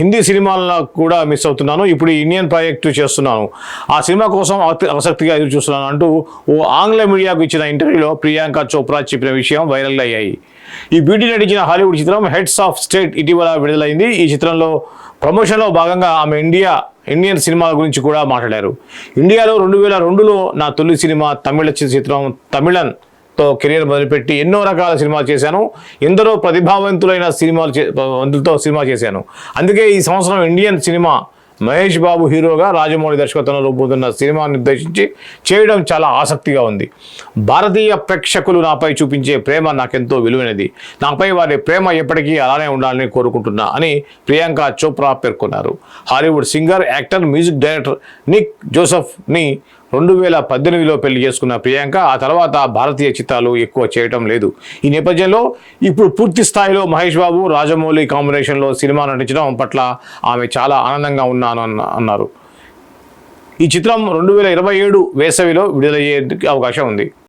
హిందీ సినిమాల్లో కూడా మిస్ అవుతున్నాను. ఇప్పుడు ఇండియన్ ప్రాజెక్ట్ చేస్తున్నాను. ఆ సినిమా కోసం ఆసక్తిగా ఎదురు చూస్తున్నాను అంటూ ఓ ఆంగ్ల మీడియాకు ఇచ్చిన ఇంటర్వ్యూలో ప్రియాంక చోప్రా చెప్పిన విషయం వైరల్ అయ్యాయి. ఈ బ్యూటీ నటించిన హాలీవుడ్ చిత్రం హెడ్స్ ఆఫ్ స్టేట్ ఇటీవల విడుదలైంది. ఈ చిత్రంలో ప్రమోషన్లో భాగంగా ఆమె ఇండియా ఇండియన్ సినిమాల గురించి కూడా మాట్లాడారు. ఇండియాలో రెండు వేల రెండులో నా తొలి సినిమా తమిళ చిత్రం తమిళన్ తో కెరీర్ మొదలుపెట్టి ఎన్నో రకాల సినిమాలు చేశాను. ఎందరో ప్రతిభావంతులైన సినిమాలు చే- వంతులతో సినిమా చేశాను. అందుకే ఈ సంవత్సరం ఇండియన్ సినిమా మహేష్ బాబు హీరోగా రాజమౌళి దర్శకత్వంలో రూపొందుతున్న సినిమా ఉద్దేశించి చేయడం చాలా ఆసక్తిగా ఉంది. భారతీయ ప్రేక్షకులు నాపై చూపించే ప్రేమ నాకెంతో విలువైనది. నాపై వారి ప్రేమ ఎప్పటికీ అలానే ఉండాలని కోరుకుంటున్నా అని ప్రియాంక చోప్రా పేర్కొన్నారు. Hollywood singer actor music director Nick జోసెఫ్ని రెండు వేల పద్దెనిమిదిలో పెళ్ళి చేసుకున్న ప్రియాంక ఆ తర్వాత భారతీయ చిత్రాలు ఎక్కువ చేయటం లేదు. ఈ నేపథ్యంలో ఇప్పుడు పూర్తి స్థాయిలో మహేష్ బాబు రాజమౌళి కాంబినేషన్లో సినిమా నటించడం పట్ల ఆమె చాలా ఆనందంగా ఉన్నాను అన్న- అన్నారు. ఈ చిత్రం రెండు వేల ఇరవై ఏడు వేసవిలో విడుదలయ్యే అవకాశం ఉంది.